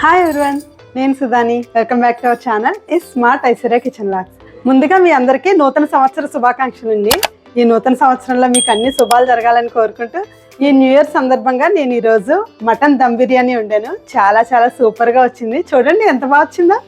Hi everyone నేను సుధాని. Welcome back to our channel ఈ smart Aishwarya kitchen లాక్స్ ముందుగా మీ అందరికీ నూతన సంవత్సర శుభాకాంక్షలు అండి. ఈ నూతన సంవత్సరంలో మీకు అన్ని శుభాలు జరగాలని కోరుకుంటూ ఈ న్యూ ఇయర్ సందర్భంగా నేను ఈరోజు మటన్ దమ్ బిర్యానీ వండాను. చాలా చాలా సూపర్గా వచ్చింది. చూడండి ఎంత బాగా వచ్చిందో.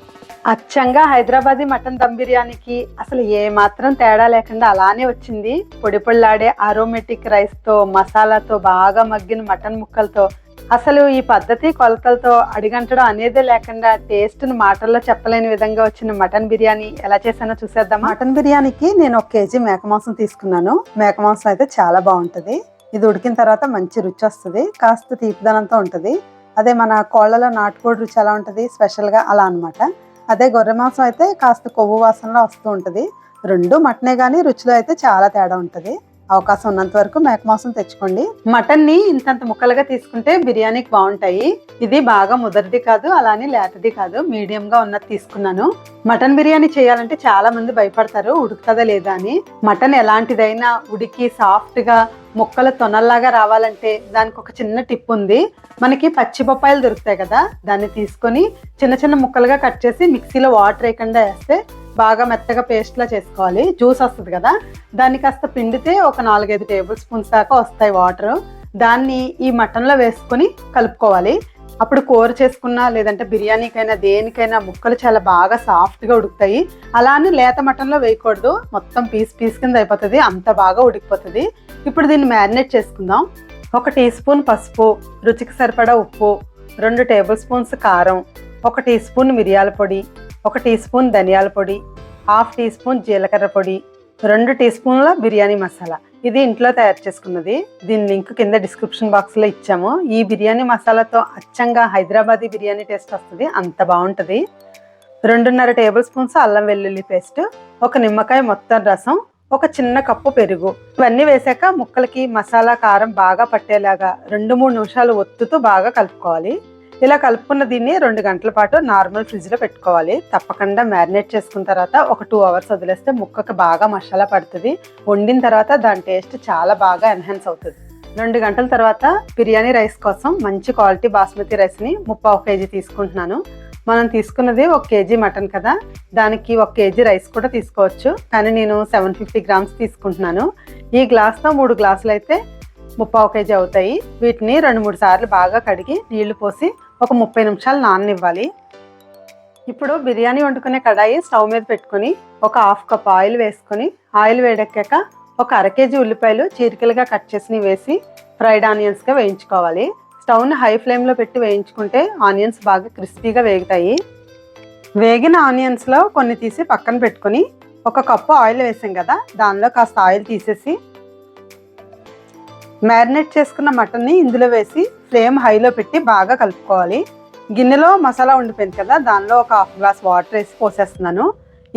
అచ్చంగా హైదరాబాదీ మటన్ దమ్ బిర్యానీకి అసలు ఏ మాత్రం తేడా లేకుండా అలానే వచ్చింది. పొడి పొడిలాడే ఆరోమేటిక్ రైస్తో మసాలాతో బాగా మగ్గిన మటన్ ముక్కలతో అసలు ఈ పద్ధతి కొలతలతో అడిగంటడం అనేదే లేకుండా టేస్ట్ని మాటల్లో చెప్పలేని విధంగా వచ్చిన మటన్ బిర్యానీ ఎలా చేశానో చూసేద్దాం మటన్ బిర్యానీకి నేను ఒక కేజీ మేక మాంసం తీసుకున్నాను. మేక మాంసం అయితే చాలా బాగుంటుంది. ఇది ఉడికిన తర్వాత మంచి రుచి వస్తుంది. కాస్త తీపిదనంతో ఉంటుంది. అదే మన కోళ్ళలో నాటుకోడి రుచి ఎలా ఉంటుంది? స్పెషల్గా అలా అన్నమాట. అదే గొర్రె మాంసం అయితే కాస్త కొవ్వు వాసనలో వస్తూ ఉంటుంది. రెండు మటనే కానీ రుచిలో అయితే చాలా తేడా ఉంటుంది. అవకాశం ఉన్నంత వరకు మేక మాంసం తెచ్చుకోండి. మటన్ని ఇంతంత ముక్కలుగా తీసుకుంటే బిర్యానీకి బాగుంటాయి. ఇది బాగా ముదరిది కాదు అలానే లేతది కాదు. మీడియం గా ఉన్నది తీసుకున్నాను. మటన్ బిర్యానీ చేయాలంటే చాలా మంది భయపడతారు ఉడుకుతుందా లేదా అని. మటన్ ఎలాంటిదైనా ఉడికి సాఫ్ట్గా ముక్కలు తొనల్లాగా రావాలంటే దానికి ఒక చిన్న టిప్ ఉంది. మనకి పచ్చి బొప్పాయిలు దొరుకుతాయి కదా దాన్ని తీసుకొని చిన్న చిన్న ముక్కలుగా కట్ చేసి మిక్సీలో వాటర్ వేయకుండా వేస్తే బాగా మెత్తగా పేస్ట్లా చేసుకోవాలి. జ్యూస్ వస్తుంది కదా? దాన్ని కాస్త పిండితే ఒక నాలుగైదు టేబుల్ స్పూన్స్ దాకా వస్తాయి వాటర్ దాన్ని ఈ మటన్లో వేసుకొని కలుపుకోవాలి. అప్పుడు కూర చేసుకున్నా లేదంటే బిర్యానీకైనా దేనికైనా ముక్కలు చాలా బాగా సాఫ్ట్గా ఉడుకుతాయి. అలానే లేత మటన్లో వేయకూడదు. మొత్తం పీస్ పీస్ కింద అయిపోతుంది. అంత బాగా ఉడికిపోతుంది. ఇప్పుడు దీన్ని మ్యారినేట్ చేసుకుందాం. ఒక టీ స్పూన్ పసుపు రుచికి సరిపడా ఉప్పు రెండు టేబుల్ స్పూన్స్ కారం ఒక టీ స్పూన్ మిరియాల పొడి ఒక టీ స్పూన్ ధనియాల పొడి హాఫ్ టీ స్పూన్ జీలకర్ర పొడి రెండు టీ స్పూన్ల బిర్యానీ మసాలా. ఇది ఇంట్లో తయారు చేసుకున్నది. దీని లింక్ కింద డిస్క్రిప్షన్ బాక్స్లో ఇచ్చాము. ఈ బిర్యానీ మసాలాతో అచ్చంగా హైదరాబాదీ బిర్యానీ టేస్ట్ వస్తుంది. అంత బాగుంటుంది. రెండున్నర టేబుల్ స్పూన్స్ అల్లం వెల్లుల్లి పేస్ట్ ఒక నిమ్మకాయ మొత్తం రసం ఒక చిన్న కప్పు పెరుగు. ఇవన్నీ వేసాక ముక్కలకి మసాలా కారం బాగా పట్టేలాగా రెండు మూడు నిమిషాలు ఒత్తుతూ బాగా కలుపుకోవాలి. ఇలా కలుపుకున్న దీన్ని రెండు గంటల పాటు నార్మల్ ఫ్రిడ్జ్లో పెట్టుకోవాలి. తప్పకుండా మ్యారినేట్ చేసుకున్న తర్వాత ఒక టూ అవర్స్ వదిలేస్తే ముక్కకి బాగా మసాలా పడుతుంది. వండిన తర్వాత దాని టేస్ట్ చాలా బాగా ఎన్హాన్స్ అవుతుంది. రెండు గంటల తర్వాత బిర్యానీ రైస్ కోసం మంచి క్వాలిటీ బాస్మతి రైస్ని ముప్పావు కేజీ తీసుకుంటున్నాను. మనం తీసుకున్నది ఒక కేజీ మటన్ కదా. దానికి ఒక కేజీ రైస్ కూడా తీసుకోవచ్చు. కానీ నేను సెవెన్ ఫిఫ్టీ గ్రామ్స్ తీసుకుంటున్నాను. ఈ గ్లాస్తో మూడు గ్లాసులు అయితే ముప్పావు కేజీ అవుతాయి. వీటిని రెండు మూడు సార్లు బాగా కడిగి నీళ్ళు పోసి ఒక ముప్పై నిమిషాలు నాననివ్వాలి. ఇప్పుడు బిర్యానీ వండుకునే కడాయి స్టవ్ మీద పెట్టుకొని ఒక హాఫ్ కప్ ఆయిల్ వేసుకొని ఆయిల్ వేడెక్కాక ఒక అర కేజీ ఉల్లిపాయలు చీరికలుగా కట్ చేసి వేసి ఫ్రైడ్ ఆనియన్స్గా వేయించుకోవాలి. స్టవ్ని హై ఫ్లేమ్లో పెట్టి వేయించుకుంటే ఆనియన్స్ బాగా క్రిస్పీగా వేగుతాయి. వేగిన ఆనియన్స్లో కొన్ని తీసి పక్కన పెట్టుకొని ఒక కప్పు ఆయిల్ వేసాం కదా దానిలో కాస్త ఆయిల్ తీసేసి మ్యారినేట్ చేసుకున్న మటన్ని ఇందులో వేసి ఫ్లేమ్ హైలో పెట్టి బాగా కలుపుకోవాలి. గిన్నెలో మసాలా ఉండిపోయింది కదా దానిలో ఒక హాఫ్ గ్లాస్ వాటర్ వేసి పోసేస్తున్నాను.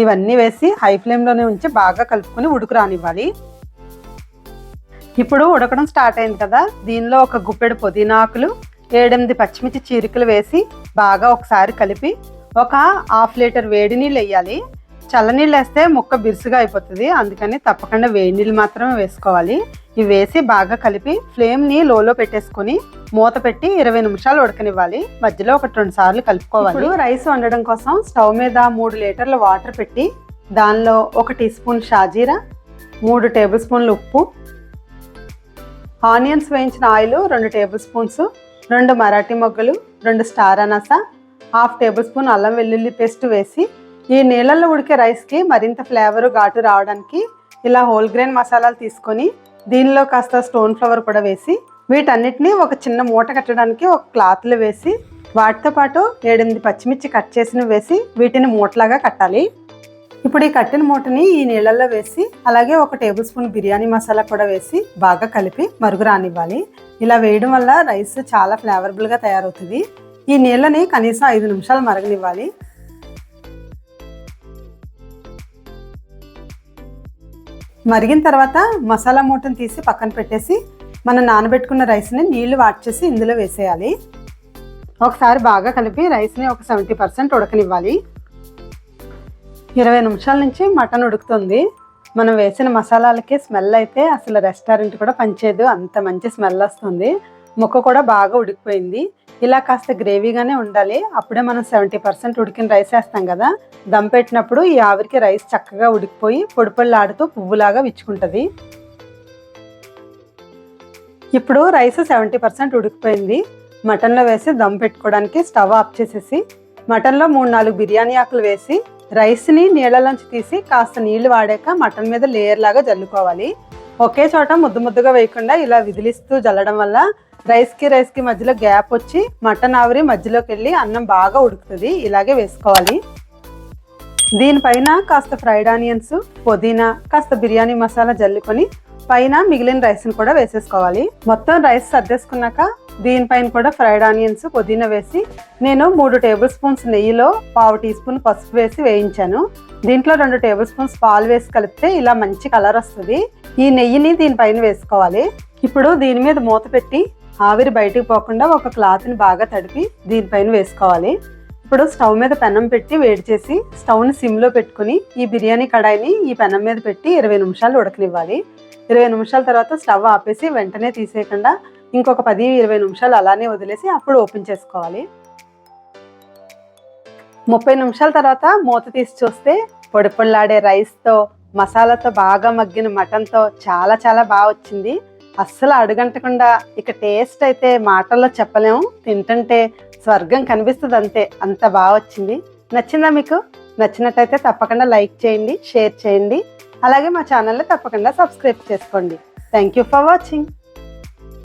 ఇవన్నీ వేసి హై ఫ్లేమ్లోనే ఉంచి బాగా కలుపుకొని ఉడుకు రానివ్వాలి. ఇప్పుడు ఉడకడం స్టార్ట్ అయింది కదా దీనిలో ఒక గుప్పెడు పుదీనాకులు ఏడెనిమిది పచ్చిమిర్చి చీరికలు వేసి బాగా ఒకసారి కలిపి ఒక హాఫ్ లీటర్ వేడి నీళ్ళు వేయాలి. చల్లనీళ్ళు వేస్తే ముక్క బిరుసుగా అయిపోతుంది. అందుకని తప్పకుండా వేడి నీళ్ళు మాత్రమే వేసుకోవాలి. ఇవి వేసి బాగా కలిపి ఫ్లేమ్ని లోలో పెట్టేసుకొని మూత పెట్టి ఇరవై నిమిషాలు ఉడకనివ్వాలి. మధ్యలో ఒక రెండు సార్లు కలుపుకోవాలి. రైస్ వండడం కోసం స్టవ్ మీద మూడు లీటర్ల వాటర్ పెట్టి దానిలో ఒక టీ స్పూన్ షాజీరా మూడు టేబుల్ స్పూన్లు ఉప్పు ఆనియన్స్ వేయించిన ఆయిల్ రెండు టేబుల్ స్పూన్స్ రెండు మరాఠీ మొగ్గలు రెండు స్టార్ అనాస హాఫ్ టేబుల్ స్పూన్ అల్లం వెల్లుల్లి పేస్ట్ వేసి ఈ నీళ్ళల్లో ఉడికే రైస్కి మరింత ఫ్లేవర్ ఘాటు రావడానికి ఇలా హోల్ గ్రెయిన్ మసాలాలు తీసుకొని దీనిలో కాస్త స్టోన్ ఫ్లవర్ కూడా వేసి వీటన్నిటిని ఒక చిన్న మూట కట్టడానికి ఒక క్లాత్లో వేసి వాటితో పాటు ఏడెనిమిది పచ్చిమిర్చి కట్ చేసిన వేసి వీటిని మూటలాగా కట్టాలి. ఇప్పుడు ఈ కట్టిన మూటని ఈ నీళ్ళల్లో వేసి అలాగే ఒక టేబుల్ స్పూన్ బిర్యానీ మసాలా కూడా వేసి బాగా కలిపి మరుగు రానివ్వాలి. ఇలా వేయడం వల్ల రైస్ చాలా ఫ్లేవరబుల్గా తయారవుతుంది. ఈ నీళ్ళని కనీసం ఐదు నిమిషాలు మరగనివ్వాలి. మరిగిన తర్వాత మసాలా మూటను తీసి పక్కన పెట్టేసి మనం నానబెట్టుకున్న రైస్ని నీళ్ళు వాడ్చేసి ఇందులో వేసేయాలి. ఒకసారి బాగా కలిపి రైస్ని ఒక సెవెంటీ పర్సెంట్ ఉడకనివ్వాలి. ఇరవై నిమిషాల నుంచి మటన్ ఉడుకుతుంది. మనం వేసిన మసాలాలకి స్మెల్ అయితే అసలు రెస్టారెంట్ కూడా పనిచేయదు. అంత మంచి స్మెల్ వస్తుంది. ముక్క కూడా బాగా ఉడికిపోయింది. ఇలా కాస్త గ్రేవీగానే ఉండాలి. అప్పుడే మనం సెవెంటీ పర్సెంట్ ఉడికిన రైస్ వేస్తాం కదా. దమ్ పెట్టినప్పుడు ఈ ఆవిరికి రైస్ చక్కగా ఉడికిపోయి పొడి పువ్వులాగా విచ్చుకుంటుంది. ఇప్పుడు రైస్ సెవెంటీ పర్సెంట్ ఉడికిపోయింది. మటన్లో వేసి దమ్ పెట్టుకోవడానికి స్టవ్ ఆఫ్ చేసేసి మటన్లో మూడు నాలుగు బిర్యానీ ఆకులు వేసి రైస్ని నీళ్ళలోంచి తీసి కాస్త నీళ్ళు వాడాక మటన్ మీద లేయర్ లాగా జల్లుకోవాలి. ఒకే చోట ముద్దు ముద్దుగా వేయకుండా ఇలా విదిలిస్తూ జల్లడం వల్ల రైస్కి రైస్కి మధ్యలో గ్యాప్ వచ్చి మటన్ ఆవిరి మధ్యలోకి వెళ్ళి అన్నం బాగా ఉడుకుతుంది. ఇలాగే వేసుకోవాలి. దీనిపైన కాస్త ఫ్రైడ్ ఆనియన్స్ పుదీనా కాస్త బిర్యానీ మసాలా జల్లుకొని పైన మిగిలిన రైస్ని కూడా వేసేసుకోవాలి. మొత్తం రైస్ సర్దేసుకున్నాక దీనిపైన కూడా ఫ్రైడ్ ఆనియన్స్ పుదీనా వేసి నేను మూడు టేబుల్ స్పూన్స్ నెయ్యిలో పావు టీ స్పూన్ పసుపు వేసి వేయించాను. దీంట్లో రెండు టేబుల్ స్పూన్స్ పాలు వేసి కలిపితే ఇలా మంచి కలర్ వస్తుంది. ఈ నెయ్యిని దీనిపైన వేసుకోవాలి. ఇప్పుడు దీని మీద మూత పెట్టి ఆవిరి బయటకు పోకుండా ఒక క్లాత్ని బాగా తడిపి దీనిపైన వేసుకోవాలి. ఇప్పుడు స్టవ్ మీద పెనం పెట్టి వేడి చేసి స్టవ్ని సిమ్లో పెట్టుకుని ఈ బిర్యానీ కడాయిని ఈ పెనం మీద పెట్టి ఇరవై నిమిషాలు ఉడకనివ్వాలి. ఇరవై నిమిషాల తర్వాత స్టవ్ ఆపేసి వెంటనే తీసేయకుండా ఇంకొక పది ఇరవై నిమిషాలు అలానే వదిలేసి అప్పుడు ఓపెన్ చేసుకోవాలి. ముప్పై నిమిషాల తర్వాత మూత తీసి చూస్తే పొడి పొడిలాడే రైస్తో మసాలాతో బాగా మగ్గిన మటన్తో చాలా చాలా బాగా వచ్చింది. అస్సలు అడుగంటకుండా ఇక టేస్ట్ అయితే మాటల్లో చెప్పలేము తింటుంటే స్వర్గం కనిపిస్తుంది అంతే. అంత బాగా వచ్చింది. నచ్చిందా మీకు? నచ్చినట్టయితే తప్పకుండా లైక్ చేయండి షేర్ చేయండి. అలాగే మా ఛానల్ని తప్పకుండా సబ్స్క్రైబ్ చేసుకోండి. Thank you for watching